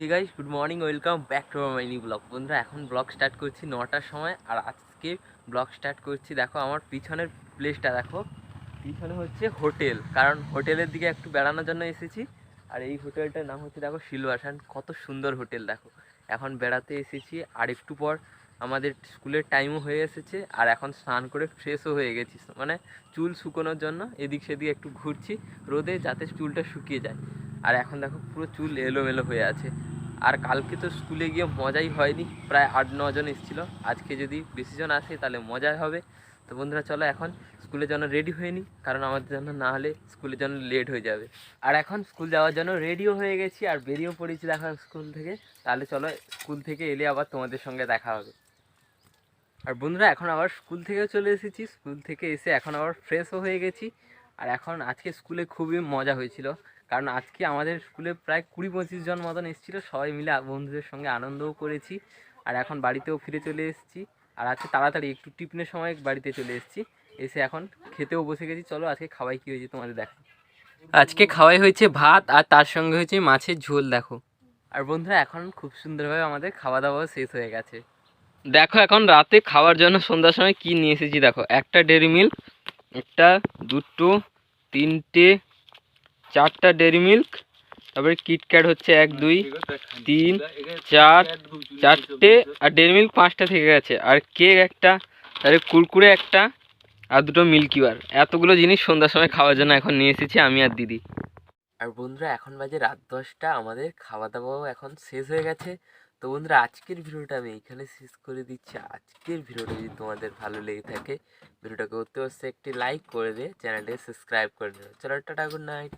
Guys good morning welcome back to my new blog বন্ধুরা, এখন blog start করছি নটার সময়, আর আজকে ব্লগ স্টার্ট করছি, দেখো আমার পিছনের প্লেসটা দেখো। পিছনে হচ্ছে হোটেল কারণ হোটেলের দিকে একটু বেড়ানোর জন্য এসেছি। আর এই হোটেলটার নাম হচ্ছে দেখো সিলভাসান কত সুন্দর হোটেল দেখো। এখন বেড়াতে এসেছি, আর একটু পর আমাদের স্কুলের টাইমও হয়ে এসেছে, আর এখন স্নান করে ফ্রেশও হয়ে গেছি। মানে চুল শুকোনোর জন্য এদিক সেদিক একটু ঘুরছি, রোদে যাতে চুলটা শুকিয়ে যায়। আর এখন দেখো পুরো চুল এলোমেলো হয়ে আছে। আর কালকে তো স্কুলে গিয়ে মজাই হয়নি, প্রায় আট নজন এসেছিল। আজকে যদি বেশি জন আসে তাহলে মজাই হবে। তো বন্ধুরা, চলো এখন স্কুলের জন্য রেডি হয়ে কারণ আমাদের জন্য না হলে স্কুলের জন্য লেট হয়ে যাবে। আর এখন স্কুল যাওয়ার জন্য রেডিও হয়ে গেছি, আর বেরিয়েও পড়েছি দেখো স্কুল থেকে। তাহলে চলো স্কুল থেকে এলে আবার তোমাদের সঙ্গে দেখা হবে। আর বন্ধুরা, এখন আবার স্কুল থেকে চলে এসেছি। স্কুল থেকে এসে এখন আবার ফ্রেশও হয়ে গেছি। আর এখন আজকে স্কুলে খুবই মজা হয়েছিল। কারণ আজকে আমাদের স্কুলে প্রায় কুড়ি পঁচিশ জন মতন এসেছিল। সবাই মিলে বন্ধুদের সঙ্গে আনন্দও করেছি। আর এখন বাড়িতেও ফিরে চলে এসেছি। আর আজকে তাড়াতাড়ি একটু টিফিনের সময় বাড়িতে চলে এসেছি। এসে এখন খেতেও বসে গেছি। চলো আজকে খাওয়াই কী হয়েছে তোমাদের দেখো। আজকে খাওয়াই হয়েছে ভাত আর তার সঙ্গে হয়েছে মাছের ঝোল, দেখো। আর বন্ধুরা, এখন খুব সুন্দরভাবে আমাদের খাওয়া দাওয়া শেষ হয়ে গেছে। দেখো এখন রাতে খাওয়ার জন্য সন্ধ্যার সময় কি নিয়ে এসেছি, দেখো। একটা ডেরি মিল্ক একটা, দুটো, তিনটে, চারটা ডেরি মিল্ক তারপরে কিটক্যাট হচ্ছে এক, দুই, তিন, চার, চারটে, আর ডেরি মিল্ক পাঁচটা থেকে গেছে। আর কেক একটা তারপরে কুরকুরে একটা, আর দুটো মিল্কি বার এতগুলো জিনিস সন্ধ্যার সময় খাওয়ার জন্য এখন নিয়ে এসেছি আমি আর দিদি। আর বন্ধুরা, এখন বাজে রাত দশটা, আমাদের খাওয়া দাওয়াও এখন শেষ হয়ে গেছে। তো বন্ধুরা, আজকের ভিডিওটা আমি এখানে শেষ করে দিচ্ছি। আজকের ভিডিওটা যদি তোমাদের ভালো লেগে থাকে, ভিডিওটাকে অতি অবশ্যই একটি লাইক করে দে, চ্যানেলটাকে সাবস্ক্রাইব করে দেবে চলো, টাটা গুড নাইট